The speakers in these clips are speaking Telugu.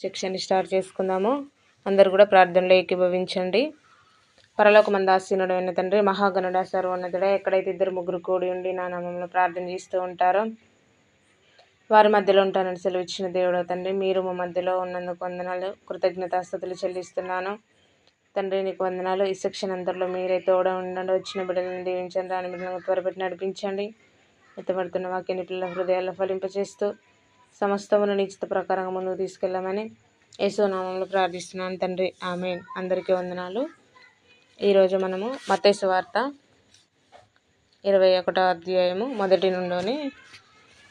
శిక్షణ స్టార్ట్ చేసుకుందాము. అందరు కూడా ప్రార్థనలో ఏకీభవించండి. పరలోక మందాసీనుడైన తండ్రి మహాగణుడ సర్వోన్నతుడే ఎక్కడైతే ఇద్దరు ముగ్గురు కూడి ఉండి నా నామంలో ప్రార్థన చేస్తూ ఉంటారో వారి మధ్యలో ఉంటానని సెలవిచ్చిన దేవుడు తండ్రి మీరు మా మధ్యలో ఉన్నందుకు వందనాలు కృతజ్ఞతాస్థుతులు చెల్లిస్తున్నాను. తండ్రి నీకు వందనాలు. ఈ సెక్షన్ అందరిలో మీరే తోడ ఉండండి. వచ్చిన బిడ్డలను దీవించండి. రాని బిడ్డలను త్వరపెట్టి నడిపించండి. ఎత్తబడుతున్న వాక్యాన్ని పిల్లల హృదయాల్లో ఫలింపచేస్తూ సమస్తమును నిశ్చిత ప్రకారంగా ముందుకు తీసుకెళ్ళమని యేసునామంలో ప్రార్థిస్తున్నాను తండ్రి. ఆమె అందరికీ వందనాలు. ఈరోజు మనము మతేసు వార్త ఇరవై ఒకటో అధ్యాయము మొదటి నుండి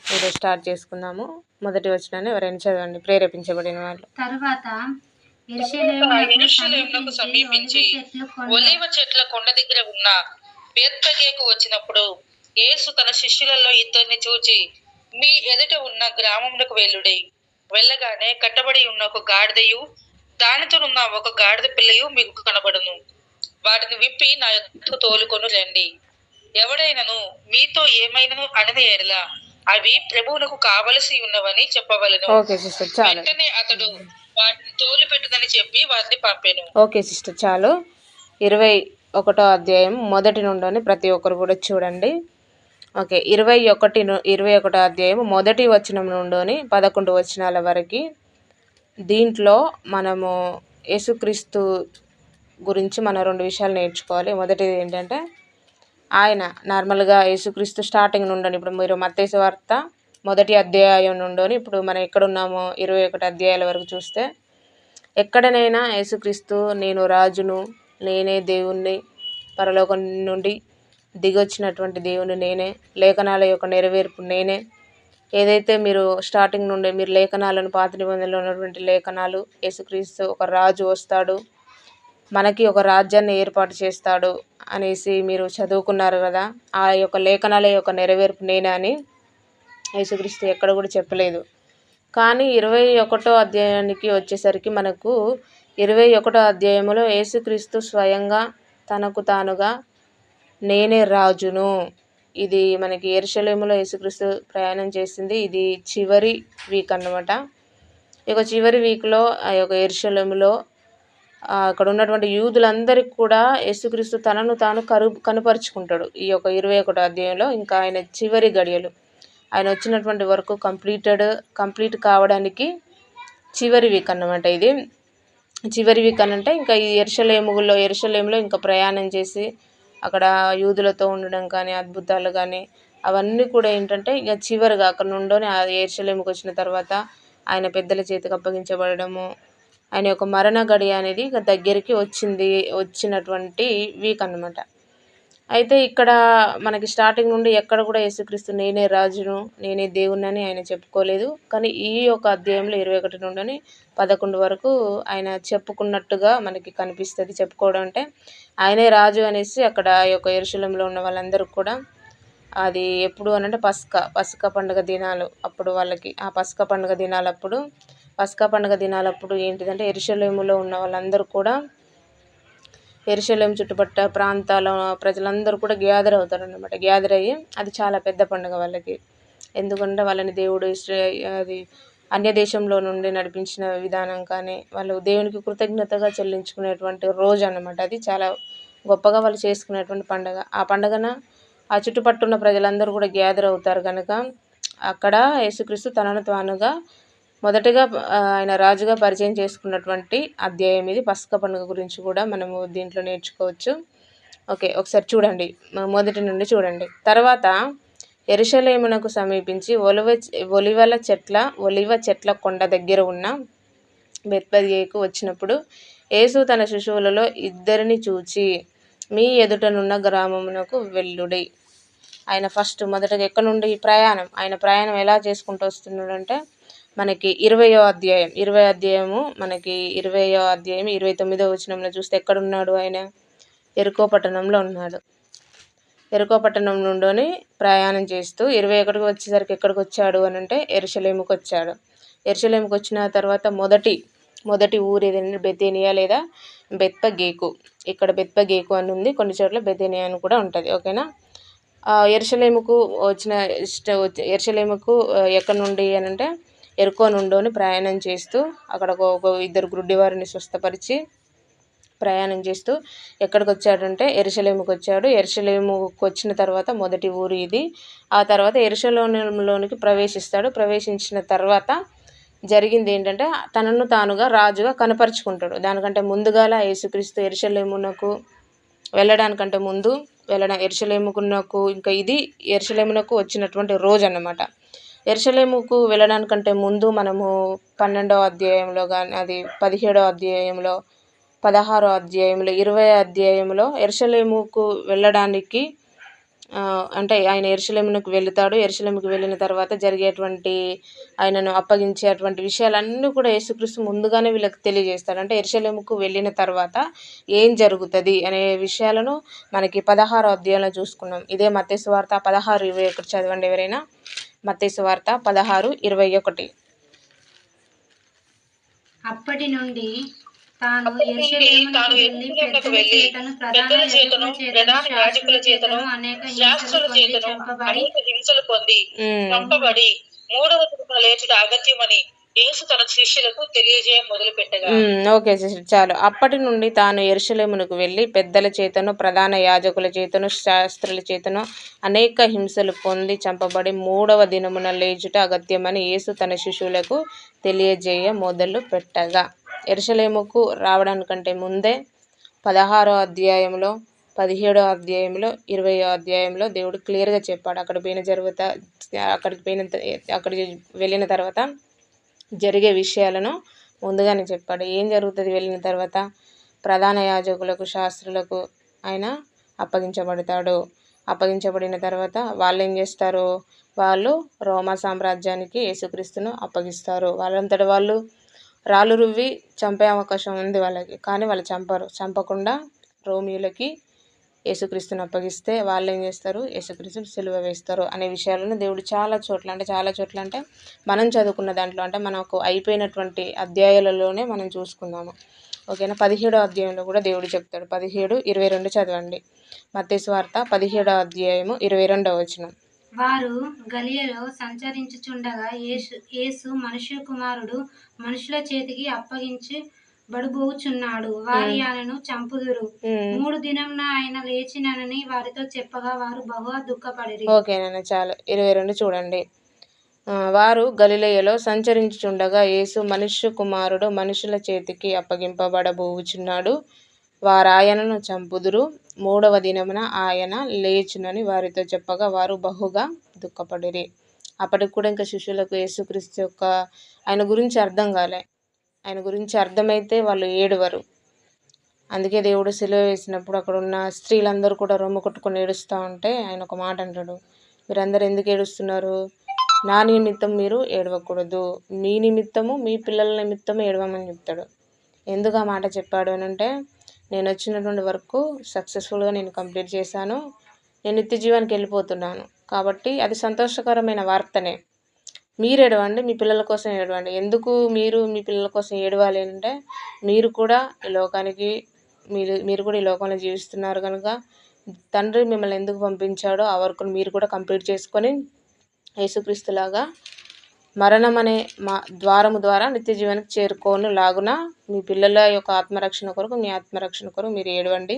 ఈరోజు స్టార్ట్ చేసుకుందాము. మొదటి వచ్చిన ఎవరైనా చదవండి. ప్రేరేపించబడిన వాళ్ళు. తరువాత సమీపించి ఒలివ చెట్ల కొండ దగ్గర ఉన్న బేత్పగేకు వచ్చినప్పుడు యేసు తన శిష్యులలో ఇద్దరిని చూచి మీ ఎదుట ఉన్న గ్రామములకు వెళ్ళుడి. వెళ్ళగానే కట్టబడి ఉన్న ఒక గాడిదయు దానితో ఉన్న ఒక గాడిద పిల్లయు మీకు కనబడును. వాటిని విప్పి నా ఎద్దుకు తోలుకొని రండి. ఎవడైనను మీతో ఏమైనను అనని ఎడలా. అవి ప్రభువునకు కావలసి ఉన్నవని చెప్పవలను. ఓకే సిస్టర్ చాలు. వెంటనే అతడు వాటిని తోలు పెట్టుదని చెప్పి వాటిని పంపాను. ఓకే సిస్టర్ చాలు. ఇరవై ఒకటో అధ్యాయం మొదటి నుండి ప్రతి ఒక్కరు కూడా చూడండి. ఓకే ఇరవై ఒకటి ఇరవై ఒకటో అధ్యాయం మొదటి వచనం నుండి పదకొండు వచనాల వరకు. దీంట్లో మనము యేసుక్రీస్తు గురించి మనం రెండు విషయాలు నేర్చుకోవాలి. మొదటిది ఏంటంటే ఆయన నార్మల్గా యేసుక్రీస్తు స్టార్టింగ్ నుండి ఇప్పుడు మీరు మత్తేసు వార్త మొదటి అధ్యాయం నుండి ఇప్పుడు మనం ఎక్కడున్నామో ఇరవై ఒకటి అధ్యాయాల వరకు చూస్తే ఎక్కడనైనా యేసుక్రీస్తు నేను రాజును నేనే దేవుణ్ణి పరలోకం నుండి దిగొచ్చినటువంటి దేవుని నేనే లేఖనాల యొక్క నెరవేర్పు నేనే. ఏదైతే మీరు స్టార్టింగ్ నుండి మీరు లేఖనాలను పాత నిబంధనలో ఉన్నటువంటి లేఖనాలు యేసుక్రీస్తు ఒక రాజు వస్తాడు మనకి ఒక రాజ్యాన్ని ఏర్పాటు చేస్తాడు అనేసి మీరు చదువుకున్నారు కదా ఆ యొక్క లేఖనాల యొక్క నెరవేర్పు నేనే అని యేసుక్రీస్తు ఎక్కడ కూడా చెప్పలేదు. కానీ ఇరవై ఒకటో అధ్యాయానికి వచ్చేసరికి మనకు ఇరవై ఒకటో అధ్యాయంలో యేసుక్రీస్తు స్వయంగా తనకు తానుగా నేనే రాజును. ఇది మనకి ఎరుషలేములో యేసుక్రీస్తు ప్రయాణం చేసింది. ఇది చివరి వీక్ అన్నమాట. ఈ యొక్క చివరి వీక్లో ఆ యొక్క ఎరుషలేములో అక్కడ ఉన్నటువంటి యూదులందరికీ కూడా యేసుక్రీస్తు తనను తాను కరు కనుపరుచుకుంటాడు. ఈ యొక్క ఇరవై ఒకటో అధ్యాయంలో ఇంకా ఆయన చివరి గడియలు. ఆయన వచ్చినటువంటి వరకు కంప్లీటెడ్ కంప్లీట్ కావడానికి చివరి వీక్ అన్నమాట ఇది. చివరి వీక్ అని అంటే ఇంకా ఈ ఎరుషలేములో ఎరుషలేములో ఇంకా ప్రయాణం చేసి అక్కడ యూదులతో ఉండడం కానీ అద్భుతాలు కానీ అవన్నీ కూడా ఏంటంటే ఇక చివరిగా అక్కడ నుండి ఆ వచ్చిన తర్వాత ఆయన పెద్దల చేతికి అప్పగించబడము ఆయన యొక్క మరణ గడియ అనేది ఇక దగ్గరికి వచ్చింది వచ్చినటువంటి వీక్ అన్నమాట. అయితే ఇక్కడ మనకి స్టార్టింగ్ నుండి ఎక్కడ కూడా యేసుక్రీస్తు నేనే రాజును నేనే దేవుణ్ణని ఆయన చెప్పుకోలేదు. కానీ ఈ యొక్క అధ్యాయంలో ఇరవై ఒకటి నుండి పదకొండు వరకు ఆయన చెప్పుకున్నట్టుగా మనకి కనిపిస్తుంది. చెప్పుకోవడం అంటే ఆయనే రాజు అనేసి అక్కడ ఈ యొక్క ఎరుశలంలో ఉన్న వాళ్ళందరూ కూడా అది ఎప్పుడు అని అంటే పస్క పండుగ దినాలు అప్పుడు వాళ్ళకి. ఆ పస్క పండుగ దినాలప్పుడు పస్క పండుగ దినాలప్పుడు ఏంటిదంటే ఎరుశలేములో ఉన్న వాళ్ళందరూ కూడా ఎరుశలేం చుట్టుపట్ట ప్రాంతాల ప్రజలందరూ కూడా గ్యాదర్ అవుతారు అనమాట గ్యాదర్ అయ్యి అది చాలా పెద్ద పండుగ వాళ్ళకి. ఎందుకంటే వాళ్ళని దేవుడు అది అన్య దేశంలో నుండి నడిపించిన విధానం కానీ వాళ్ళు దేవునికి కృతజ్ఞతగా చెల్లించుకునేటువంటి రోజు అన్నమాట అది. చాలా గొప్పగా వాళ్ళు చేసుకునేటువంటి పండుగ. ఆ పండుగన ఆ చుట్టుపట్టున్న ప్రజలందరూ కూడా గ్యాదర్ అవుతారు కనుక అక్కడ యేసుక్రీస్తు తనను తానుగా మొదటగా ఆయన రాజుగా పరిచయం చేసుకున్నటువంటి అధ్యాయం ఇది. పస్క పండుగ గురించి కూడా మనము దీంట్లో నేర్చుకోవచ్చు. ఓకే ఒకసారి చూడండి. మొదటి నుండి చూడండి. తర్వాత ఎరుషలేమునకు సమీపించి ఒలివ ఒలివల చెట్ల ఒలివ చెట్ల కొండ దగ్గర ఉన్న బెత్పదియేకు వచ్చినప్పుడు యేసు తన శిశువులలో ఇద్దరిని చూచి మీ ఎదుటనున్న గ్రామమునకు వెళ్ళుడి. ఆయన ఫస్ట్ మొదటగా ఎక్కడ నుండి ప్రయాణం? ఆయన ప్రయాణం ఎలా చేసుకుంటూ వస్తున్నాడంటే మనకి ఇరవయో అధ్యాయం ఇరవై అధ్యాయము మనకి ఇరవయో అధ్యాయం ఇరవై తొమ్మిదో వచనంలో చూస్తే ఎక్కడున్నాడు ఆయన? ఎరుకో పట్టణంలో ఉన్నాడు. ఎరుకో పట్టణం నుండి ప్రయాణం చేస్తూ ఇరవై ఒకటికి వచ్చేసరికి ఎక్కడికి వచ్చాడు అని అంటే ఎరుసలేముకి వచ్చాడు. ఎరుసలేముకి వచ్చిన తర్వాత మొదటి మొదటి ఊరు ఏదంటే బెతేనియా లేదా బెత్పగేకు. ఇక్కడ బెత్పగేకు అని ఉంది కొన్ని చోట్ల బెతేనియా అని కూడా ఉంటుంది ఓకేనా? ఎరుసలేముకు వచ్చిన ఎరుసలేముకు ఎక్కడ ఎక్కడి నుండి అని అంటే ఎరుకోనుండోని ప్రయాణం చేస్తూ అక్కడ ఒక ఇద్దరు గుడ్డివారిని స్వస్థపరిచి ప్రయాణం చేస్తూ ఎక్కడికి వచ్చాడంటే ఎరుసలేముకి వచ్చాడు ఎరుసలేముకి వచ్చిన తర్వాత మొదటి ఊరు ఇది. ఆ తర్వాత ఎరుసలేములోనికి ప్రవేశిస్తాడు. ప్రవేశించిన తర్వాత జరిగింది ఏంటంటే తనను తానుగా రాజుగా కనపరుచుకుంటాడు. దానికంటే ముందుగాల యేసుక్రీస్తు ఎరుసలేమునకు వెళ్ళడానికంటే ముందు వెళ్ళడం ఎరుసలేముకున్నకు ఇంకా ఇది ఎరుసలేమునకు వచ్చినటువంటి రోజు అన్నమాట ఎరుసలేముకు వెళ్ళడానికంటే ముందు మనము పన్నెండవ అధ్యాయంలో కానీ అది పదిహేడో అధ్యాయంలో పదహారో అధ్యాయంలో ఇరవై అధ్యాయంలో ఎరుసలేముకు వెళ్ళడానికి అంటే ఆయన ఎరుసలేమునకు వెళుతాడు. ఎరుసలేముకు వెళ్ళిన తర్వాత జరిగేటువంటి ఆయనను అప్పగించేటువంటి విషయాలన్నీ కూడా యేసుక్రీస్తు ముందుగానే వీళ్ళకి తెలియజేస్తాడు. అంటే ఎరుసలేముకు వెళ్ళిన తర్వాత ఏం జరుగుతుంది అనే విషయాలను మనకి పదహారో అధ్యాయంలో చూసుకున్నాం. ఇదే మత్తేసు వార్త పదహారు ఇరవై ఒకటి చదవండి ఎవరైనా. మత్తేసు వార్త పదహారు ఇరవై ఒకటి అప్పటి నుండి తాను వెళ్ళి పెద్దల చేతను చేతను, ప్రధాన ప్రధాన యాజకుల చేతను, అనేక శాస్త్రుల హింసలు పొంది చేతను చంపబడి అనేక హింసలు పొంది ఉమ్. చంపబడి మూడవ దినమున లేచుట అగత్యమని యేసు తన శిష్యులకు తెలియజేయ మొదలు పెట్టగా ఓకే సిస్టర్. చాలు. అప్పటి నుండి తాను ఎరుసలేమునకు వెళ్ళి పెద్దల చేతను ప్రధాన యాజకుల చేతను శాస్త్రుల చేతను అనేక హింసలు పొంది చంపబడి మూడవ దినమున లేచుట అగత్యమని యేసు తన శిశువులకు తెలియజేయ మొదలు పెట్టగా. ఎరుసలేముకు రావడానికంటే ముందే పదహారో అధ్యాయంలో పదిహేడో అధ్యాయంలో ఇరవయో అధ్యాయంలో దేవుడు క్లియర్గా చెప్పాడు. అక్కడ పోయిన జరుగుతా అక్కడికి పోయిన అక్కడికి వెళ్ళిన తర్వాత జరిగే విషయాలను ముందుగానే చెప్పాడు. ఏం జరుగుతుంది వెళ్ళిన తర్వాత? ప్రధాన యాజకులకు శాస్త్రులకు ఆయన అప్పగించబడతాడు. అప్పగించబడిన తర్వాత వాళ్ళు ఏం చేస్తారు? వాళ్ళు రోమా సామ్రాజ్యానికి యేసుక్రీస్తును అప్పగిస్తారు. వాళ్ళంతట వాళ్ళు రాళ్ళు రువ్వి చంపే అవకాశం ఉంది వాళ్ళకి. కానీ వాళ్ళు చంపరు. చంపకుండా రోమియోలకి యేసుక్రీస్తుని అప్పగిస్తే వాళ్ళు ఏం చేస్తారు? యేసుక్రీస్తుని సిలువ వేస్తారు అనే విషయాలను దేవుడు చాలా చోట్ల అంటే చాలా చోట్ల అంటే మనం చదువుకున్న దాంట్లో అంటే మనకు అయిపోయినటువంటి అధ్యాయాలలోనే మనం చూసుకుందాము. ఓకేనా? పదిహేడో అధ్యాయంలో కూడా దేవుడు చెప్తాడు. పదిహేడు ఇరవై రెండు చదవండి. మత్తయి వార్త పదిహేడో అధ్యాయము ఇరవై రెండవ వచనం. వారు గలియలో సంచరించుచుండగా యేసు యేసు మనుష్య కుమారుడు మనుషుల చేతికి అప్పగించి బడుబోచున్నాడు. వారి ఆయనను చంపుదురు. మూడు దినంన ఆయన లేచినని వారితో చెప్పగా వారు బహుగా దుఃఖపడిరి. ఓకేనండి చాలు. ఇరవై రెండు చూడండి. వారు గలిలయలో సంచరించుచుండగా యేసు మనుష్య కుమారుడు మనుషుల చేతికి అప్పగింపబడబోచున్నాడు. వారాయనను చంపుదురు. మూడవ దినమున ఆయన లేచునని వారితో చెప్పగా వారు బహుగా దుఃఖపడిరి. అప్పటికి కూడా ఇంకా శిష్యులకు యేసుక్రీస్తు యొక్క ఆయన గురించి అర్థం కాలే. ఆయన గురించి అర్థమైతే వాళ్ళు ఏడువరు. అందుకే దేవుడు సిలువ వేసినప్పుడు అక్కడ ఉన్న స్త్రీలందరూ కూడా రొమ్ము కొట్టుకొని ఏడుస్తూ ఉంటే ఆయన ఒక మాట అంటాడు. మీరందరూ ఎందుకు ఏడుస్తున్నారు? నా నిమిత్తం మీరు ఏడవకూడదు. మీ నిమిత్తము మీ పిల్లల నిమిత్తము ఏడవమని చెప్తాడు. ఎందుకు ఆ మాట చెప్పాడు అని అంటే నేను వచ్చినటువంటి వర్క్ సక్సెస్ఫుల్గా నేను కంప్లీట్ చేశాను. నేను నిత్య జీవానికి వెళ్ళిపోతున్నాను. కాబట్టి అది సంతోషకరమైన వార్తనే. మీరు ఏడవండి మీ పిల్లల కోసం ఏడవండి. ఎందుకు మీరు మీ పిల్లల కోసం ఏడవాలి అంటే మీరు కూడా ఈ లోకానికి మీరు మీరు కూడా ఈ లోకంలో జీవిస్తున్నారు కనుక తండ్రి మిమ్మల్ని ఎందుకు పంపించాడో ఆ వర్క్ను మీరు కూడా కంప్లీట్ చేసుకొని యేసుక్రీస్తులాగా మరణం అనే మా ద్వారము ద్వారా నిత్య జీవనకు చేరుకోను లాగున మీ పిల్లల యొక్క ఆత్మరక్షణ కొరకు మీ ఆత్మరక్షణ కొరకు మీరు ఏడవండి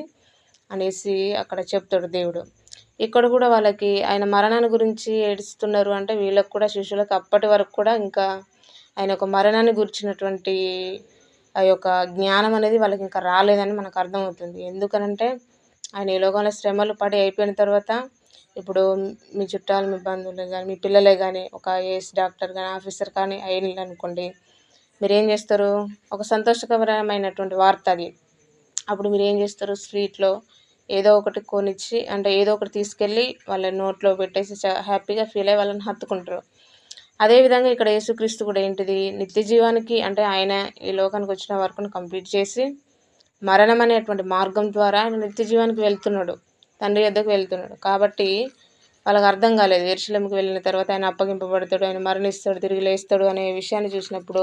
అనేసి అక్కడ చెప్తాడు దేవుడు. ఇక్కడ కూడా వాళ్ళకి ఆయన మరణాన్ని గురించి ఏడుస్తున్నారు అంటే వీళ్ళకు కూడా శిష్యులకు అప్పటి వరకు కూడా ఇంకా ఆయన యొక్క మరణాన్ని గురించినటువంటి ఆ యొక్క జ్ఞానం అనేది వాళ్ళకి ఇంకా రాలేదని మనకు అర్థమవుతుంది. ఎందుకనంటే ఆయన ఈ లోకంలో శ్రమలు పడి అయిపోయిన తర్వాత ఇప్పుడు మీ చుట్టాలు మీ బంధువులే కానీ మీ పిల్లలే కానీ ఒక ఐఏఎస్ డాక్టర్ కానీ ఆఫీసర్ కానీ అయ్యింది అనుకోండి మీరు ఏం చేస్తారు? ఒక సంతోషకరమైనటువంటి వార్త అది. అప్పుడు మీరు ఏం చేస్తారు? స్ట్రీట్లో ఏదో ఒకటి కొనిచ్చి అంటే ఏదో ఒకటి తీసుకెళ్ళి వాళ్ళ నోట్లో పెట్టేసి చా- హ్యాపీగా ఫీల్ అయ్యి వాళ్ళని హత్తుకుంటారు. అదేవిధంగా ఇక్కడ యేసుక్రీస్తు కూడా ఏంటిది? నిత్య జీవానికి అంటే ఆయన ఈ లోకానికి వచ్చిన వర్క్ను కంప్లీట్ చేసి మరణం అనేటువంటి మార్గం ద్వారా ఆయన నిత్య జీవానికి వెళ్తున్నాడు. తండ్రి యొద్దకు వెళ్తున్నాడు. కాబట్టి వాళ్ళకి అర్థం కాలేదు. ఎరుశలంకి వెళ్ళిన తర్వాత ఆయన అప్పగింపబడతాడు ఆయన మరణిస్తాడు తిరిగి లేస్తాడు అనే విషయాన్ని చూసినప్పుడు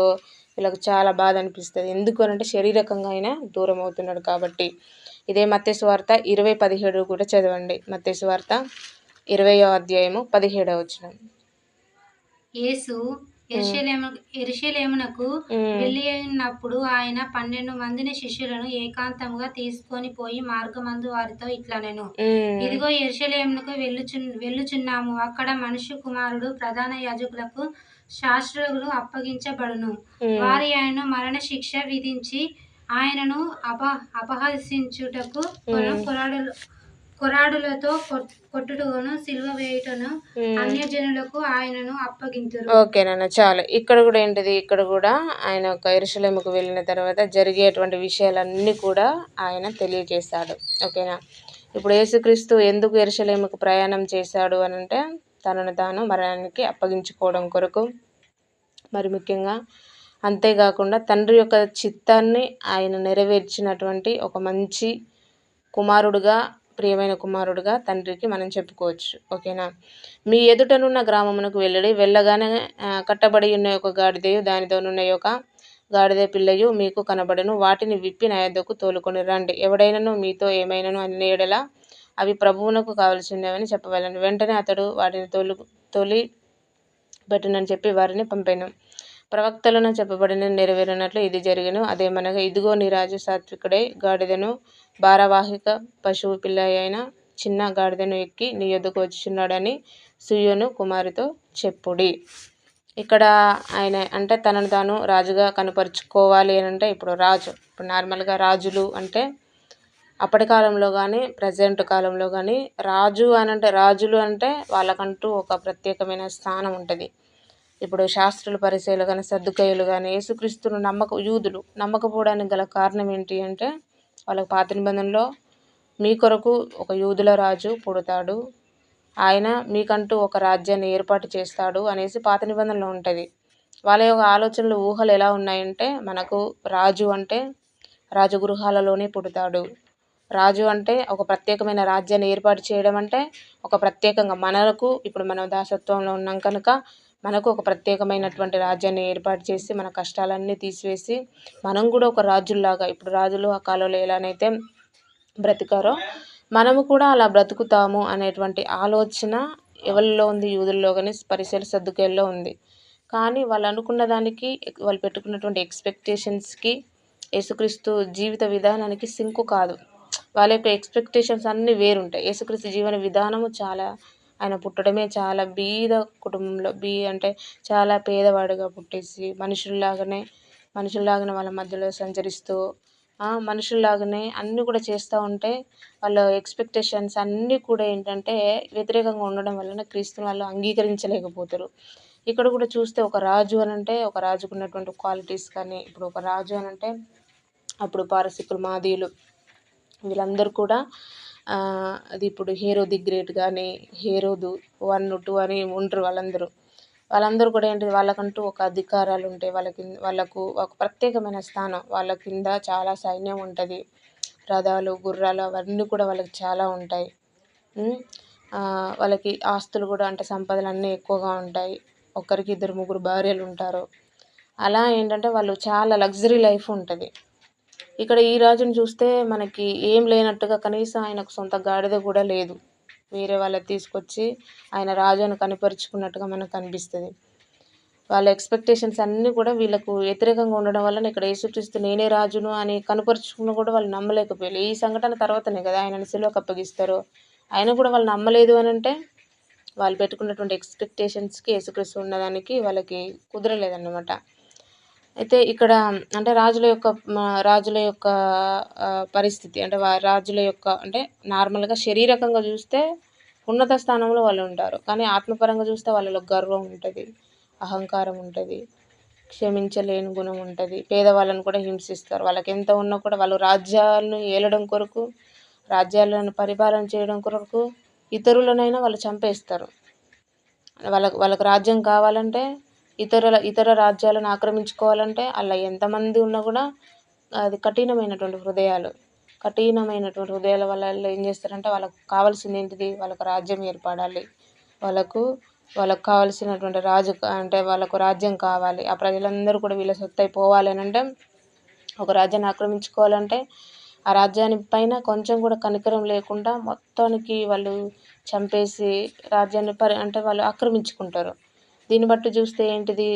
వీళ్ళకి చాలా బాధ అనిపిస్తుంది. ఎందుకు అని అంటే శారీరకంగా ఆయన దూరం అవుతున్నాడు కాబట్టి. ఇదే మత్తయి వార్త ఇరవై పదిహేడు కూడా చదవండి. మత్తయి వార్త ఇరవయో అధ్యాయము పదిహేడవ వచనం. యేసు ఎరుషలేము ఎరుషలేమునకు ఉమ్, వెళ్ళినప్పుడు ఆయన పన్నెండు మందిని శిష్యులను ఏకాంతముగా తీసుకొని పోయి మార్గమందు వారితో ఇట్లా నేను ఇదిగో ఎరుషలేమునకు వెళ్ళుచు వెళ్ళుచున్నాము. అక్కడ మనుష్య కుమారుడు ప్రధాన యాజకులకు శాస్త్రులకు అప్పగించబడును. వారి ఆయన మరణ శిక్ష విధించి ఆయనను అప అపహసించుటకు కొర- కొరాడులు కొరాడులతో కొట్- కొట్టుటను సిల్వ వేయుటను. అన్యజనులకు ఆయనను అప్పగింతురు. ఓకేనన్న చాలు. ఇక్కడ కూడా ఏంటిది? ఇక్కడ కూడా ఆయన ఒక ఎరుసలేముకు వెళ్ళిన తర్వాత జరిగేటువంటి విషయాలన్నీ కూడా ఆయన తెలియజేశాడు. ఓకేనా? ఇప్పుడు యేసుక్రీస్తు ఎందుకు ఎరుసలేముకు ప్రయాణం చేశాడు అని అంటే తనను తాను మరణానికి అప్పగించుకోవడం కొరకు. మరి ముఖ్యంగా అంతేకాకుండా తండ్రి యొక్క చిత్తాన్ని ఆయన నెరవేర్చినటువంటి ఒక మంచి కుమారుడుగా ప్రియమైన కుమారుడుగా తండ్రికి మనం చెప్పుకోవచ్చు. ఓకేనా? మీ ఎదుటనున్న గ్రామమునకు వెళ్ళడి వెళ్ళగానే కట్టబడి ఉన్న ఒక గాడిదయు దానితోనున్న ఒక గాడిద పిల్లయు మీకు కనబడను. వాటిని విప్పి నా యొద్దకు తోలుకొని రండి. ఎవడైనను మీతో ఏమైనను అన్ని ఎడల అవి ప్రభువునకు కావలసినవని చెప్పవలను. వెంటనే అతడు వాటిని తోలు తోలి పెట్టునని చెప్పి వారిని పంపాను. ప్రవక్తలను చెప్పబడిన నెరవేరినట్లు ఇది జరిగను. అదేమనగా ఇదిగో నీ రాజు సాత్వికుడై గాడిదను భారవాహిక పశువు పిల్ల అయిన చిన్న గాడిదను ఎక్కి నీ యొద్దకు వచ్చుచున్నాడని సుయోను కుమారితో చెప్పుడి. ఇక్కడ ఆయన అంటే తనను తాను రాజుగా కనపరుచుకోవాలి అని అంటే ఇప్పుడు రాజు. ఇప్పుడు నార్మల్గా రాజులు అంటే అప్పటి కాలంలో కానీ ప్రజెంట్ కాలంలో కానీ రాజు అని అంటే రాజులు అంటే వాళ్ళకంటూ ఒక ప్రత్యేకమైన స్థానం ఉంటుంది. ఇప్పుడు శాస్త్రుల పరిచయాలు కానీ సర్దుకయ్యలు కానీ యేసుక్రీస్తును నమ్మక యూదులు నమ్మకపోవడానికి గల కారణం ఏంటి అంటే వాళ్ళకి పాత నిబంధనలో మీ కొరకు ఒక యూదుల రాజు పుడతాడు. ఆయన మీకంటూ ఒక రాజ్యాన్ని ఏర్పాటు చేస్తాడు అనేసి పాత నిబంధనలో ఉంటుంది. వాళ్ళ యొక్క ఆలోచనలు ఊహలు ఎలా ఉన్నాయంటే మనకు రాజు అంటే రాజగృహాలలోనే పుడతాడు. రాజు అంటే ఒక ప్రత్యేకమైన రాజ్యాన్ని ఏర్పాటు చేయడం అంటే ఒక ప్రత్యేకంగా మనకు ఇప్పుడు మనం దాసత్వంలో ఉన్నాం కనుక మనకు ఒక ప్రత్యేకమైనటువంటి రాజ్యాన్ని ఏర్పాటు చేసి మన కష్టాలన్నీ తీసివేసి మనం కూడా ఒక రాజుల్లాగా ఇప్పుడు రాజులు ఆ కాలంలో ఎలానైతే బ్రతికారో మనము కూడా అలా బ్రతుకుతాము అనేటువంటి ఆలోచన ఎవరిలో ఉంది? యూదుల్లో కానీ పరిసర సర్దుకేల్లో ఉంది. కానీ వాళ్ళు అనుకున్న దానికి వాళ్ళు పెట్టుకున్నటువంటి ఎక్స్పెక్టేషన్స్కి యేసుక్రీస్తు జీవిత విధానానికి సింకు కాదు. వాళ్ళ యొక్క ఎక్స్పెక్టేషన్స్ అన్నీ వేరుంటాయి. యేసుక్రీస్తు జీవన విధానము చాలా ఆయన పుట్టడమే చాలా బీద కుటుంబంలో. బీ అంటే చాలా పేదవాడిగా పుట్టేసి మనుషుల్లాగానే మనుషుల్లాగానే వాళ్ళ మధ్యలో సంచరిస్తూ మనుషుల్లాగానే అన్నీ కూడా చేస్తూ ఉంటే వాళ్ళ ఎక్స్పెక్టేషన్స్ అన్నీ కూడా ఏంటంటే వ్యతిరేకంగా ఉండడం వలన క్రీస్తుని వాళ్ళు అంగీకరించలేకపోతారు. ఇక్కడ కూడా చూస్తే ఒక రాజు అని అంటే ఒక రాజుకు ఉన్నటువంటి క్వాలిటీస్ కానీ ఇప్పుడు ఒక రాజు అని అంటే అప్పుడు పారసికులు మాదీయులు వీళ్ళందరూ కూడా అది ఇప్పుడు హీరో ది గ్రేట్ కానీ హీరోదు వన్ టూ అని ఉంటారు వాళ్ళందరూ. వాళ్ళందరూ కూడా ఏంటి వాళ్ళకంటూ ఒక అధికారాలు ఉంటాయి. వాళ్ళకి వాళ్ళకు ఒక ప్రత్యేకమైన స్థానం. వాళ్ళ కింద చాలా సైన్యం ఉంటుంది. రథాలు గుర్రాలు అవన్నీ కూడా వాళ్ళకి చాలా ఉంటాయి. వాళ్ళకి ఆస్తులు కూడా అంటే సంపదలు అన్నీ ఎక్కువగా ఉంటాయి. ఒకరికి ఇద్దరు ముగ్గురు భార్యలు ఉంటారు. అలా ఏంటంటే వాళ్ళు చాలా లగ్జరీ లైఫ్ ఉంటుంది. ఇక్కడ ఈ రాజుని చూస్తే మనకి ఏం లేనట్టుగా కనీసం ఆయనకు సొంత గాడిద కూడా లేదు. వేరే వాళ్ళకి తీసుకొచ్చి ఆయన రాజు అని కనిపరుచుకున్నట్టుగా మనకు కనిపిస్తుంది. వాళ్ళ ఎక్స్పెక్టేషన్స్ అన్నీ కూడా వీళ్ళకు వ్యతిరేకంగా ఉండడం వలన ఇక్కడ యేసుక్రీస్తు నేనే రాజును అని కనపరుచుకున్న కూడా వాళ్ళు నమ్మలేకపోయారు. ఈ సంఘటన తర్వాతనే కదా ఆయనను సిలువకు అప్పగిస్తారు? ఆయన కూడా వాళ్ళు నమ్మలేదు అని అంటే వాళ్ళు పెట్టుకున్నటువంటి ఎక్స్పెక్టేషన్స్కి యేసుక్రీస్తు ఉన్నదానికి వాళ్ళకి కుదరలేదన్నమాట. అయితే ఇక్కడ అంటే రాజుల యొక్క రాజుల యొక్క పరిస్థితి అంటే రాజుల యొక్క అంటే నార్మల్గా శరీరకంగా చూస్తే ఉన్నత స్థానంలో వాళ్ళు ఉంటారు. కానీ ఆత్మపరంగా చూస్తే వాళ్ళలో గర్వం ఉంటుంది అహంకారం ఉంటుంది క్షమించలేని గుణం ఉంటుంది. పేదవాళ్ళను కూడా హింసిస్తారు. వాళ్ళకి ఎంత ఉన్నా కూడా వాళ్ళు రాజ్యాలను ఏలడం కొరకు రాజ్యాలను పరిపాలన చేయడం కొరకు ఇతరులనైనా వాళ్ళు చంపేస్తారు. వాళ్ళకు వాళ్ళకు రాజ్యం కావాలంటే ఇతరుల ఇతర రాజ్యాలను ఆక్రమించుకోవాలంటే అలా ఎంతమంది ఉన్నా కూడా అది కఠినమైనటువంటి హృదయాలు. కఠినమైనటువంటి హృదయాల వల్ల వాళ్ళు ఏం చేస్తారంటే వాళ్ళకు కావాల్సింది ఏంటిది? వాళ్ళకు రాజ్యం ఏర్పడాలి. వాళ్ళకు వాళ్ళకు కావాల్సినటువంటి రాజు కా- అంటే వాళ్ళకు రాజ్యం కావాలి. ఆ ప్రజలందరూ కూడా వీళ్ళ సొత్తు అయిపోవాలి అని అంటే ఒక రాజ్యాన్ని ఆక్రమించుకోవాలంటే ఆ రాజ్యాన్ని పైన కొంచెం కూడా కనికరం లేకుండా మొత్తానికి వాళ్ళు చంపేసి రాజ్యాన్ని పరి అంటే వాళ్ళు ఆక్రమించుకుంటారు. దీన్ని బట్టి చూస్తే ఏంటిది?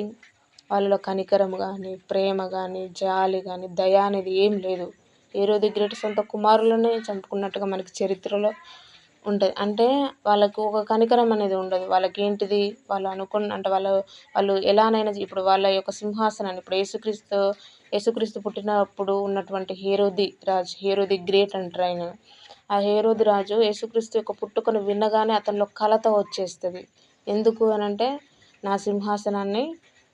వాళ్ళలో కనికరం కానీ ప్రేమ కానీ జాలి కానీ దయ అనేది ఏం లేదు. హేరోది గ్రేట్ సొంత కుమారులనే చంపుకున్నట్టుగా మనకి చరిత్రలో ఉంటుంది. అంటే వాళ్ళకు ఒక కనికరం అనేది ఉండదు. వాళ్ళకి ఏంటిది వాళ్ళు అనుకున్న అంటే వాళ్ళు వాళ్ళు ఎలానైనా ఇప్పుడు వాళ్ళ యొక్క సింహాసనాన్ని ఇప్పుడు యేసుక్రీస్తు యేసుక్రీస్తు పుట్టినప్పుడు ఉన్నటువంటి హేరోది రాజు హేరోది గ్రేట్ అంటారు ఆయన. ఆ హేరోది రాజు యేసుక్రీస్తు యొక్క పుట్టుకను వినగానే అతనిలో కలత వచ్చేస్తుంది. ఎందుకు అని అంటే నా సింహాసనాన్ని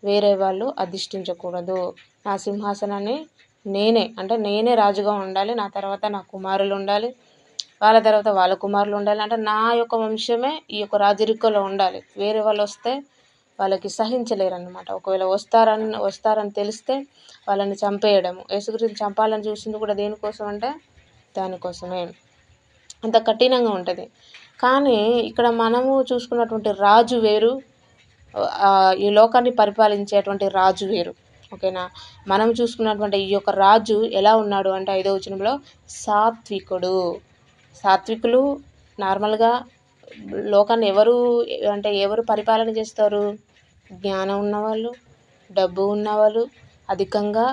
వేరే వాళ్ళు అధిష్ఠించకూడదు. నా సింహాసనాన్ని నేనే అంటే నేనే రాజుగా ఉండాలి నా తర్వాత నా కుమారులు ఉండాలి వాళ్ళ తర్వాత వాళ్ళ కుమారులు ఉండాలి అంటే నా యొక్క వంశమే ఈ యొక్క రాజరికంలో ఉండాలి. వేరే వాళ్ళు వస్తే వాళ్ళకి సహించలేరన్నమాట. ఒకవేళ వస్తారని వస్తారని తెలిస్తే వాళ్ళని చంపేయడము. యేసుక్రీస్తుని చంపాలని చూసింది కూడా దేనికోసం అంటే దానికోసమే. అంత కఠినంగా ఉంటుంది. కానీ ఇక్కడ మనము చూసుకున్నటువంటి రాజు వేరు ఈ లోకాన్ని పరిపాలించేటువంటి రాజు వేరు. ఓకేనా? మనం చూసుకున్నటువంటి ఈ యొక్క రాజు ఎలా ఉన్నాడు అంటే ఐదో వచనంలో సాత్వికుడు. సాత్వికులు నార్మల్గా లోకాన్ని ఎవరు అంటే ఎవరు పరిపాలన చేస్తారు? జ్ఞానం ఉన్నవాళ్ళు డబ్బు ఉన్నవాళ్ళు అధికంగా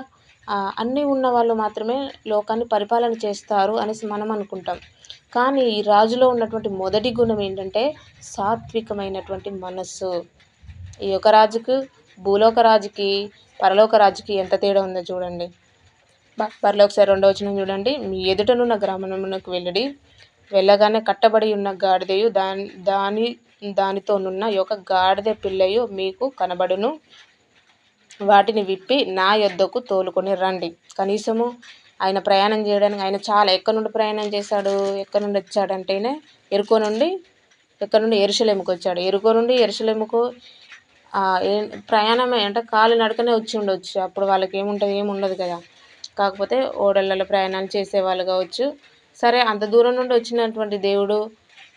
అన్నీ ఉన్నవాళ్ళు మాత్రమే లోకాన్ని పరిపాలన చేస్తారు అనేసి మనం అనుకుంటాం. కానీ ఈ రాజులో ఉన్నటువంటి మొదటి గుణం ఏంటంటే సాత్వికమైనటువంటి మనస్సు. ఈ యొక్క రాజుకు భూలోక రాజుకి పరలోక రాజుకి ఎంత తేడా ఉందో చూడండి. బ- మరలా ఒకసారి రెండో వచ్చిన చూడండి. మీ ఎదుటనున్న గ్రామమునకు వెళ్ళడి. వెళ్ళగానే కట్టబడి ఉన్న గాడిదయు దాని దాని దానితోనున్న యొక్క గాడిద పిల్లయు మీకు కనబడును. వాటిని విప్పి నా యొద్దకు తోలుకొని రండి. కనీసము ఆయన ప్రయాణం చేయడానికి ఆయన చాలా ఎక్కడి నుండి ప్రయాణం చేశాడు? ఎక్కడి నుండి వచ్చాడంటేనే ఎరుకో నుండి ఎక్కడి నుండి ఎరుసలేముకు వచ్చాడు. ఎరుకో నుండి ఎరుసలేముకు ప్రయాణమే అంటే కాలు నడకనే వచ్చి ఉండవచ్చు అప్పుడు వాళ్ళకి ఏముంటుంది ఏమి ఉండదు కదా. కాకపోతే ఓడలలో ప్రయాణాలు చేసేవాళ్ళు కావచ్చు. సరే అంత దూరం నుండి వచ్చినటువంటి దేవుడు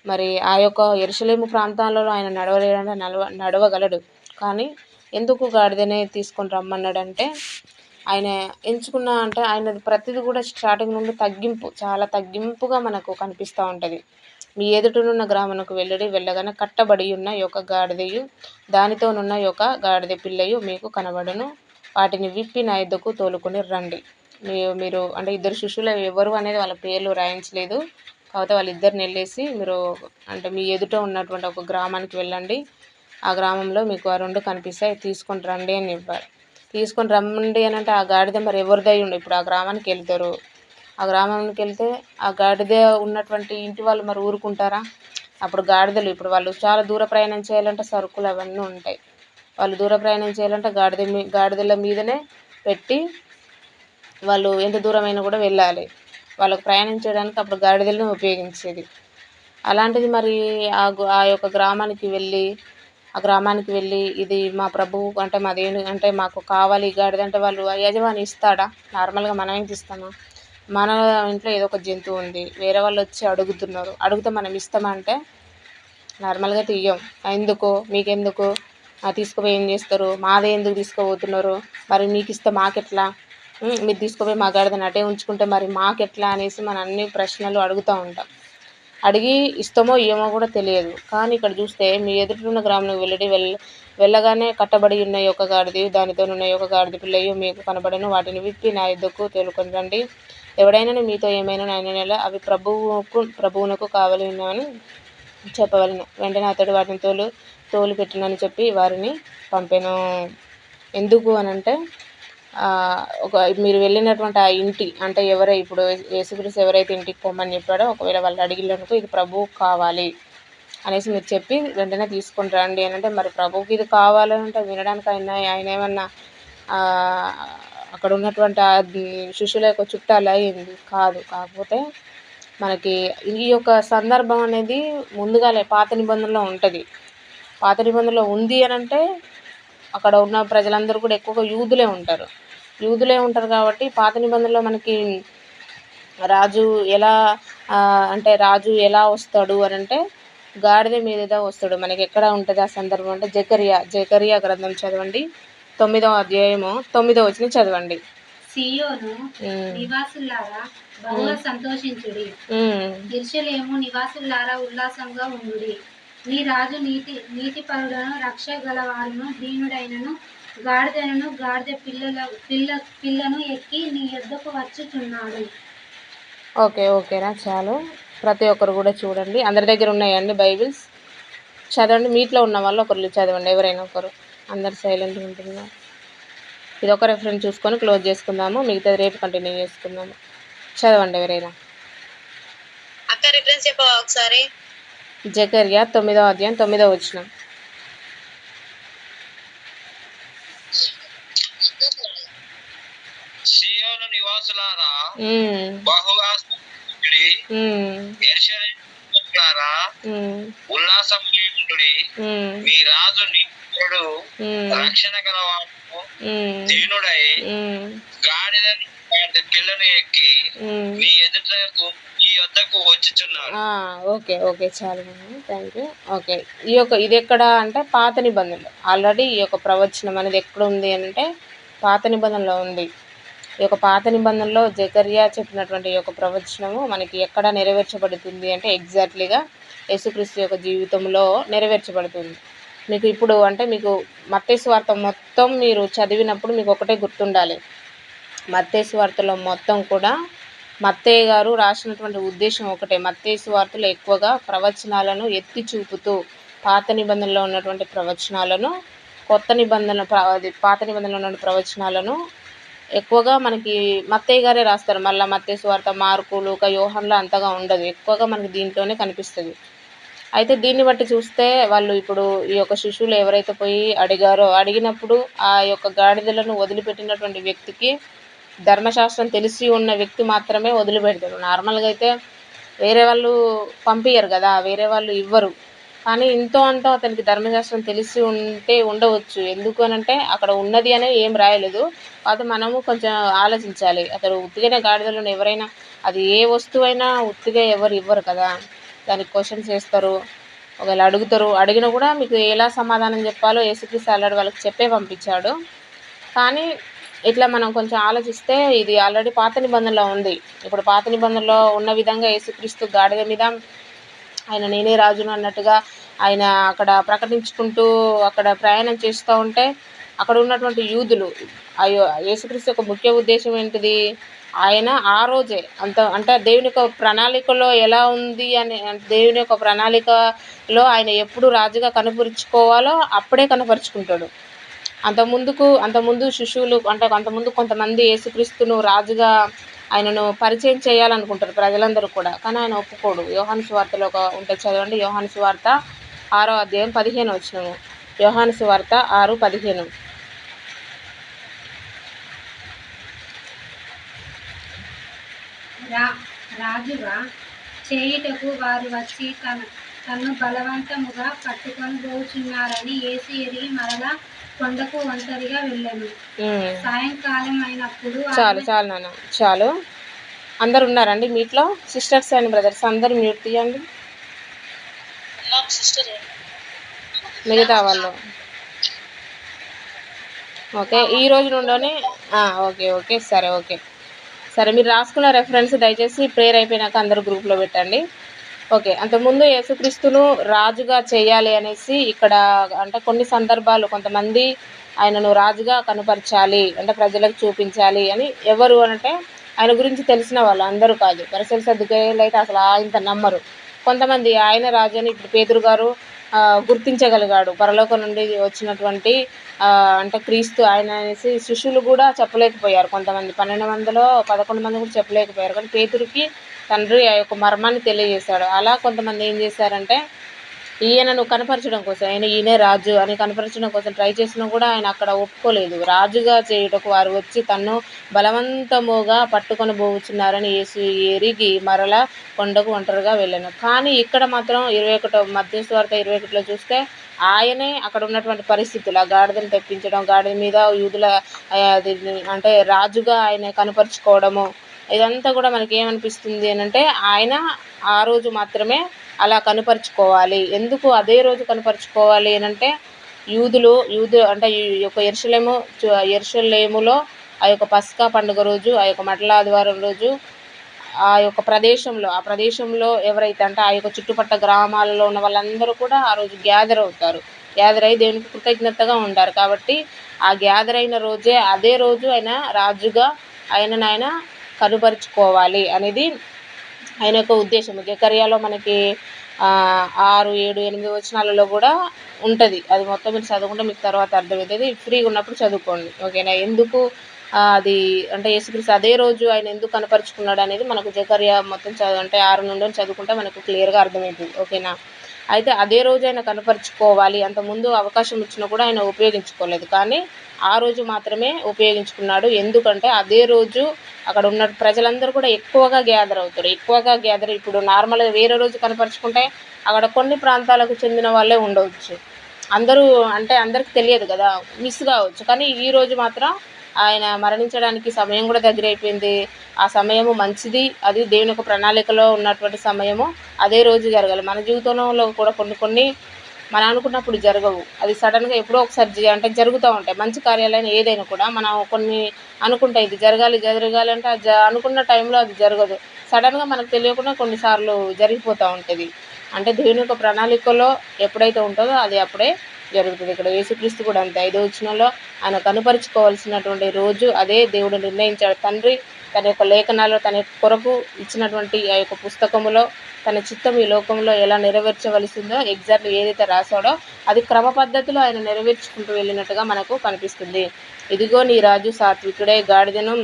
మరి ఆ యొక్క ఎరుసలేము ప్రాంతాలలో ఆయన నడవలేడంటే నడవ నడవగలడు. కానీ ఎందుకు గాడిదనే తీసుకొని రమ్మన్నాడంటే ఆయన ఎంచుకున్న అంటే ఆయన ప్రతిదీ కూడా స్టార్టింగ్ నుండి తగ్గింపు చాలా తగ్గింపుగా మనకు కనిపిస్తూ ఉంటుంది. మీ ఎదుటనున్న గ్రామమునకు వెళ్ళడి వెళ్ళగానే కట్టబడి ఉన్న యొక్క గాడిదయు దానితోనున్న యొక్క గాడిద పిల్లయు మీకు కనబడును. వాటిని విప్పి నా ఎద్దకు తోలుకొని రండి. మీరు అంటే ఇద్దరు శిష్యులు ఎవరు అనేది వాళ్ళ పేర్లు రాయించలేదు. కాకపోతే వాళ్ళిద్దరిని వెళ్ళేసి మీరు అంటే మీ ఎదుట ఉన్నటువంటి ఒక గ్రామానికి వెళ్ళండి. ఆ గ్రామంలో మీకు ఆ రెండు కనిపిస్తాయి. తీసుకొని రండి అని ఇవ్వాలి. తీసుకొని రమ్మండి అని అంటే ఆ గాడిద మరి ఎవరిదై ఉండు? ఇప్పుడు ఆ గ్రామానికి వెళ్తారు. ఆ గ్రామానికి వెళ్తే ఆ గాడిద ఉన్నటువంటి ఇంటి వాళ్ళు మరి ఊరుకుంటారా? అప్పుడు గాడిదలు ఇప్పుడు వాళ్ళు చాలా దూర ప్రయాణం చేయాలంటే సరుకులు అవన్నీ ఉంటాయి. వాళ్ళు దూర ప్రయాణం చేయాలంటే గాడిద మీ గాడిదల మీదనే పెట్టి వాళ్ళు ఎంత దూరమైనా కూడా వెళ్ళాలి. వాళ్ళకు ప్రయాణం చేయడానికి అప్పుడు గాడిదలను ఉపయోగించేది. అలాంటిది మరి ఆ ఆ యొక్క గ్రామానికి వెళ్ళి ఆ గ్రామానికి వెళ్ళి ఇది మా ప్రభువు అంటే మాదేను అంటే మాకు కావాలి ఈ గాడిద అంటే వాళ్ళు యజమాని ఇస్తాడా? నార్మల్గా మనమే ఇస్తామా మన ఇంట్లో ఏదో ఒక జంతువు ఉంది. వేరే వాళ్ళు వచ్చి అడుగుతున్నారు. అడిగితే మనం ఇస్తామంటే నార్మల్గా తీయం. ఎందుకు? మీకెందుకు? తీసుకుపోయి ఏం చేస్తారు? మాదే ఎందుకు తీసుకుపోతున్నారు? మరి మీకు ఇస్తే మాకెట్లా మీరు తీసుకుపోయి మా గాడిదని అటే ఉంచుకుంటే మరి మాకెట్లా అనేసి మన అన్ని ప్రశ్నలు అడుగుతూ ఉంటాం. అడిగి ఇస్తామో ఏమో కూడా తెలియదు. కానీ ఇక్కడ చూస్తే మీ ఎదుటిన్న గ్రామంలో వెళ్ళడి వెళ్ళ వెళ్ళగానే కట్టబడి ఉన్న యొక్క గాడిది దానితో ఉన్న యొక్క గాడిది పిల్లయు మీకు కనబడను వాటిని విప్పి నా ఎద్దుకు తేలుకొని రండి. ఎవడైనా మీతో ఏమైనా నాయన అవి ప్రభువుకు ప్రభువునకు కావాలి అని చెప్పవలను. వెంటనే అతడు వాటిని తోలు తోలు పెట్టినని చెప్పి వారిని పంపెను. ఎందుకు అని అంటే ఒక మీరు వెళ్ళినటువంటి ఆ ఇంటి అంటే ఎవరై ఇప్పుడు యేసుక్రీస్తు ఎవరైతే ఇంటికి పోమని చెప్పాడో ఒకవేళ వాళ్ళు అడిగినందుకు ఇది ప్రభువు కావాలి అనేసి మీరు చెప్పి వెంటనే తీసుకొని రండి అని అంటే మరి ప్రభువుకి ఇది కావాలంటే వినడానికి ఆయన ఆయన ఏమన్నా అక్కడ ఉన్నటువంటి ఆ శిష్యుల యొక్క చుట్టాలు అయింది కాదు కాకపోతే మనకి ఈ యొక్క సందర్భం అనేది ముందుగానే పాత నిబంధనలో ఉంటుంది. పాత నిబంధనలో ఉంది అని అంటే అక్కడ ఉన్న ప్రజలందరూ కూడా ఎక్కువగా యూదులే ఉంటారు. యూదులే ఉంటారు కాబట్టి పాత నిబంధనలో మనకి రాజు ఎలా అంటే రాజు ఎలా వస్తాడు అని అంటే గాడిద మీద వస్తాడు. మనకి ఎక్కడ ఉంటుంది ఆ సందర్భం అంటే జకరియా జకరియా గ్రంథం చదవండి. తొమ్మిదవ అధ్యాయము తొమ్మిదవ వచ్చిన చదవండి. సియోను నివాసులారా బహుగా సంతోషించుడి. ఉమ్, ఎరుషలేము నివాసులారా ఉల్లాసంగా ఉండుడి. నీ రాజు నీతి నీతిపరులను రక్షగలవారును దీనుడైనను గాడిదలను గాడిద పిల్లల పిల్ల పిల్లను ఎక్కి నీ యొద్దకు వచ్చుచున్నాడు. ఓకే ఓకేనా చాలు. ప్రతి ఒక్కరు కూడా చూడండి. అందరి దగ్గర ఉన్నాయండి బైబిల్స్? చదవండి. మీట్లో ఉన్న వాళ్ళు ఒకరు చదవండి. ఎవరైనా ఒకరు. అందరు సైలెంట్గా ఉంటున్నారు ఇది ఒక రెఫరెన్స్ చూసుకొని క్లోజ్ చేసుకుందాము. మిగతాది రేపు కంటిన్యూ చేసుకుందాము. చదవండి ఎవరైనా. అక్క రిఫరెన్స్ చెప్పవా ఒకసారి? జకర్యా తొమ్మిదో అధ్యాయం తొమ్మిదో వచ్చిన సియోను నివాసులారా బహుగా స్తుతించుడి. ఉల్లాసముడి మీ రాజు నిత్యుడు రక్షణ గలవాడు దీనుడై గాడిద పిల్లను ఎక్కి నీ ఎదుటకు ఈ వద్దకు వచ్చుచున్నాడు. ఓకే ఓకే చాలు థ్యాంక్ యూ ఓకే ఈ యొక్క ఇది ఎక్కడ అంటే పాత నిబంధనలు. ఆల్రెడీ ఈ యొక్క ప్రవచనం అనేది ఎక్కడ ఉంది అంటే పాత నిబంధనలో ఉంది. ఈ యొక్క పాత నిబంధనలో జకర్యా చెప్పినటువంటి ఈ యొక్క ప్రవచనము మనకి ఎక్కడ నెరవేర్చబడుతుంది అంటే ఎగ్జాక్ట్లీగా యేసుక్రీస్తు యొక్క జీవితంలో నెరవేర్చబడుతుంది. మీకు ఇప్పుడు అంటే మీకు మత్తేశ్వార్త మొత్తం మీరు చదివినప్పుడు మీకు ఒకటే గుర్తుండాలి. మత్తేసు మొత్తం కూడా మత్తయ్య గారు రాసినటువంటి ఉద్దేశం ఒకటే. మత్తేసు వార్తలు ఎక్కువగా ప్రవచనాలను ఎత్తి చూపుతూ పాత నిబంధనలో ఉన్నటువంటి ప్రవచనాలను కొత్త నిబంధన ప్ర- అది పాత నిబంధనలో ఉన్న ప్రవచనాలను ఎక్కువగా మనకి మత్తయ్య గారే రాస్తారు. మళ్ళీ మత్తేసు వార్త మార్కు లూక యోహన్లో అంతగా ఉండదు. ఎక్కువగా మనకి దీంట్లోనే కనిపిస్తుంది. అయితే దీన్ని బట్టి చూస్తే వాళ్ళు ఇప్పుడు ఈ యొక్క శిశువులు ఎవరైతే పోయి అడిగారో అడిగినప్పుడు ఆ యొక్క గాడిదలను వదిలిపెట్టినటువంటి వ్యక్తికి ధర్మశాస్త్రం తెలిసి ఉన్న వ్యక్తి మాత్రమే వదిలిపెడతారు. నార్మల్గా అయితే వేరే వాళ్ళు పంపించరు కదా వేరే వాళ్ళు ఇవ్వరు. కానీ ఇంతో అంత అతనికి ధర్మశాస్త్రం తెలిసి ఉంటే ఉండవచ్చు. ఎందుకు అనంటే అక్కడ ఉన్నది అనే ఏం రాయలేదు. అది మనము కొంచెం ఆలోచించాలి. అతడు ఉత్తిగైన గాడిదలను ఎవరైనా అది ఏ వస్తువైనా ఉత్తిగా ఎవరు ఇవ్వరు కదా. దానికి క్వశ్చన్స్ వేస్తారు. ఒకవేళ అడుగుతారు అడిగినా కూడా మీకు ఎలా సమాధానం చెప్పాలో ఏసుక్రీస్తు ఆల్రెడీ వాళ్ళకి చెప్పే పంపించాడు. కానీ ఇట్లా మనం కొంచెం ఆలోచిస్తే ఇది ఆల్రెడీ పాత నిబంధనలో ఉంది. ఇప్పుడు పాత నిబంధనలో ఉన్న విధంగా యేసుక్రీస్తు గాడిద మీద ఆయన నేనే రాజును అన్నట్టుగా ఆయన అక్కడ ప్రకటించుకుంటూ అక్కడ ప్రయాణం చేస్తూ ఉంటే అక్కడ ఉన్నటువంటి యూదులు అయ్యో యేసుక్రీస్తు యొక్క ముఖ్య ఉద్దేశం ఏంటిది? ఆయన ఆ రోజే అంత అంటే దేవుని యొక్క ప్రణాళికలో ఎలా ఉంది అని అంటే దేవుని యొక్క ప్రణాళికలో ఆయన ఎప్పుడు రాజుగా కనపరుచుకోవాలో అప్పుడే కనపరుచుకుంటాడు. అంత ముందుకు అంత ముందు శిశువులు అంటే అంతకుముందు కొంతమంది యేసుక్రీస్తును రాజుగా ఆయనను పరిచయం చేయాలనుకుంటారు ప్రజలందరూ కూడా. కానీ ఆయన ఒప్పుకోడు. యోహాను సువార్తలో ఒక ఉంటుంది చదవండి. యోహాను సువార్త ఆరో అధ్యాయం పదిహేను వచ్చినాము యోహాను సువార్త ఆరు పదిహేను. రా రాజుగా చేయుటకు వారు వచ్చి తన తన్ను బలవంతముగా పట్టుకొని పోచున్నారని ఏసి ఎరిగి మరలా కొండకు ఒంటరిగా వెళ్ళాను. సాయంకాలం అయినప్పుడు చాలు చాలు నాన్న చాలు. అందరు ఉన్నారండి మీట్లో? సిస్టర్స్ అండ్ బ్రదర్స్ అందరు మ్యూట్ తీయండి మిగతా వాళ్ళు? ఓకే ఈ రోజు నుండి ఓకే ఓకే సరే ఓకే. సరే మీరు రాసుకున్న రెఫరెన్స్ దయచేసి ప్రేయర్ అయిపోయినాక అందరూ గ్రూప్లో పెట్టండి. ఓకే అంతకుముందు యేసుక్రీస్తును రాజుగా చేయాలి అనేసి ఇక్కడ అంటే కొన్ని సందర్భాలు కొంతమంది ఆయనను రాజుగా కనపరచాలి అంటే ప్రజలకు చూపించాలి అని ఎవరు అంటే ఆయన గురించి తెలిసిన వాళ్ళు అందరూ కాదు. పరిసర సర్దుకేళ్ళు అయితే అసలు ఆయన నమ్మరు. కొంతమంది ఆయన రాజు అని ఇప్పుడు పేదరు గారు గుర్తించగలిగాడు. పరలోకం నుండి వచ్చినటువంటి అంటే క్రీస్తు ఆయన అనేసి శిష్యులు కూడా చెప్పలేకపోయారు. కొంతమంది పన్నెండు మందిలో పదకొండు మంది కూడా చెప్పలేకపోయారు. కానీ పేతురికి తండ్రి ఆ యొక్క మర్మాన్ని తెలియజేశాడు. అలా కొంతమంది ఏం చేశారంటే ఈయనను కనపరచడం కోసం ఆయన ఈయనే రాజు అని కనపరచడం కోసం ట్రై చేసినా కూడా ఆయన అక్కడ ఒప్పుకోలేదు. రాజుగా చేయుటకు వారు వచ్చి తన్ను బలవంతముగా పట్టుకొని పోవచ్చున్నారని యేసు ఎరిగి మరలా కొండకు ఒంటరిగా వెళ్ళాను. కానీ ఇక్కడ మాత్రం ఇరవై ఒకటో మధ్యస్వార్థ ఇరవై ఒకటిలో చూస్తే ఆయనే అక్కడ ఉన్నటువంటి పరిస్థితులు ఆ గాడిదని తెప్పించడం గాడిద మీద యూదుల అది అంటే రాజుగా ఆయన కనపరుచుకోవడము ఇదంతా కూడా మనకి ఏమనిపిస్తుంది అని అంటే ఆయన ఆ రోజు మాత్రమే అలా కనుపరుచుకోవాలి. ఎందుకు అదే రోజు కనపరుచుకోవాలి అని అంటే యూదులు యూదు అంటే ఈ యొక్క ఎరుసలేము ఎరుసలేములో ఆ యొక్క పస్కా పండుగ రోజు ఆ యొక్క మటల ఆదివారం రోజు ఆ యొక్క ప్రదేశంలో ఆ ప్రదేశంలో ఎవరైతే అంటే ఆ యొక్క చుట్టుపక్కల గ్రామాలలో ఉన్న వాళ్ళందరూ కూడా ఆ రోజు గ్యాదర్ అవుతారు. గ్యాదర్ అయ్యి దేవునికి కృతజ్ఞతగా ఉంటారు. కాబట్టి ఆ గ్యాదర్ అయిన రోజే అదే రోజు ఆయన రాజుగా ఆయనను ఆయన కనుపరుచుకోవాలి అనేది ఆయన యొక్క ఉద్దేశం. జకర్యాలో మనకి ఆరు ఏడు ఎనిమిది వచనాలలో కూడా ఉంటుంది. అది మొత్తం మీరు చదువుకుంటే మీకు తర్వాత అర్థమవుతుంది. ఫ్రీగా ఉన్నప్పుడు చదువుకోండి. ఓకేనా? ఎందుకు అది అంటే యేసుక్రీస్తు అదే రోజు ఆయన ఎందుకు కనపరుచుకున్నాడు అనేది మనకు జకర్యా మొత్తం చదువు అంటే ఆరు నుండి చదువుకుంటే మనకు క్లియర్గా అర్థమవుతుంది. ఓకేనా? అయితే అదే రోజు ఆయన కనపరుచుకోవాలి. అంత ముందు అవకాశం ఇచ్చినా కూడా ఆయన ఉపయోగించుకోలేదు. కానీ ఆ రోజు మాత్రమే ఉపయోగించుకున్నాడు. ఎందుకంటే అదే రోజు అక్కడ ఉన్న ప్రజలందరూ కూడా ఎక్కువగా గ్యాదర్ అవుతారు. ఎక్కువగా గ్యాదర్ ఇప్పుడు నార్మల్గా వేరే రోజు కనపరుచుకుంటే అక్కడ కొన్ని ప్రాంతాలకు చెందిన వాళ్ళే ఉండవచ్చు. అందరూ అంటే అందరికి తెలియదు కదా మిస్ కావచ్చు. కానీ ఈ రోజు మాత్రం ఆయన మరణించడానికి సమయం కూడా దగ్గర అయిపోయింది. ఆ సమయము మంచిది. అది దేవుని యొక్క ప్రణాళికలో ఉన్నటువంటి సమయము. అదే రోజు జరగాలి. మన జీవితంలో కూడా కొన్ని కొన్ని మనం అనుకున్నప్పుడు జరగవు. అది సడన్గా ఎప్పుడో ఒకసారి అంటే జరుగుతూ ఉంటాయి. మంచి కార్యాలయం ఏదైనా కూడా మనం కొన్ని అనుకుంటాయి ఇది జరగాలి జరగాలి అంటే అది జ- అనుకున్న టైంలో అది జరగదు. సడన్గా మనకు తెలియకుండా కొన్నిసార్లు జరిగిపోతూ ఉంటుంది. అంటే దేవుని యొక్క ప్రణాళికలో ఎప్పుడైతే ఉంటుందో అది అప్పుడే జరుగుతుంది. ఇక్కడ యేసుక్రీస్తు కూడా అంతే. ఐదో వచనంలో ఆయన కనుపరుచుకోవాల్సినటువంటి రోజు అదే దేవుడు నిర్ణయించాడు. తండ్రి తన యొక్క లేఖనాలు తన కొరకు ఇచ్చినటువంటి ఆ యొక్క పుస్తకములో తన చిత్తం ఈ లోకంలో ఎలా నెరవేర్చవలసిందో ఎగ్జాక్ట్లీ ఏదైతే రాశాడో అది క్రమ పద్ధతిలో ఆయన నెరవేర్చుకుంటూ వెళ్ళినట్టుగా మనకు కనిపిస్తుంది. ఇదిగో నీ రాజు సాత్వికుడే గాడిదను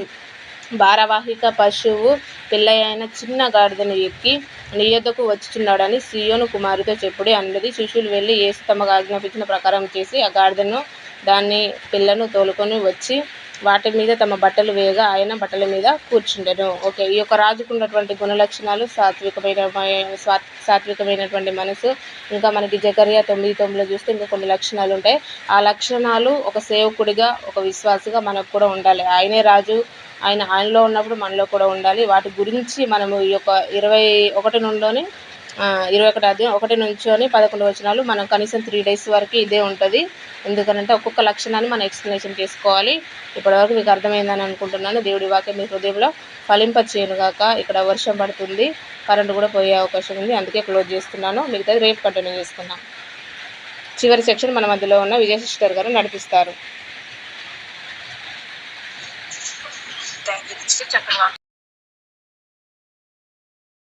భారవాహిక పశువు పిల్లయైన చిన్న గాడిదను ఎక్కి నీ యొద్దకు వచ్చుచున్నాడని సియోను కుమారుతో చెప్పుడి అన్నది. శిష్యులు వెళ్ళి ఏసు తమకు ఆజ్ఞాపించిన ప్రకారం చేసి ఆ గాడిదను దాన్ని పిల్లను తోలుకొని వచ్చి వాటి మీద తమ బట్టలు వేయగా ఆయన బట్టల మీద కూర్చుండెను. ఓకే ఈ యొక్క రాజుకు ఉన్నటువంటి గుణలక్షణాలు సాత్వికమైన సాత్వికమైనటువంటి మనసు ఇంకా మనకి జకరియా తొమ్మిది తొమ్మిదిలో చూస్తే ఇంకా కొన్ని లక్షణాలు ఉంటాయి. ఆ లక్షణాలు ఒక సేవకుడిగా ఒక విశ్వాసగా మనకు కూడా ఉండాలి. ఆయనే రాజు ఆయన ఆయనలో ఉన్నప్పుడు మనలో కూడా ఉండాలి. వాటి గురించి మనము ఈ యొక్క ఇరవై ఒకటి నుండిలోనే ఇరవై ఒకటి అధ్యాయం ఒకటి నుంచోని పదకొండు వచనాలు. మనం కనీసం త్రీ డేస్ వరకు ఇదే ఉంటుంది. ఎందుకనంటే ఒక్కొక్క లక్షణాన్ని మనం ఎక్స్ప్లెనేషన్ చేసుకోవాలి. ఇప్పటివరకు మీకు అర్థమైందని అనుకుంటున్నాను. దేవుడి వాక్యం మీ హృదయంలో ఫలింప చేయనుగాక ఇక్కడ వర్షం పడుతుంది కరెంటు కూడా పోయే అవకాశం ఉంది. అందుకే క్లోజ్ చేస్తున్నాను. మిగతాది రేపు కంటిన్యూ చేసుకుందాం చివరి సెక్షన్ మన మధ్యలో ఉన్న విజయ సిస్టర్ గారు నడిపిస్తారు.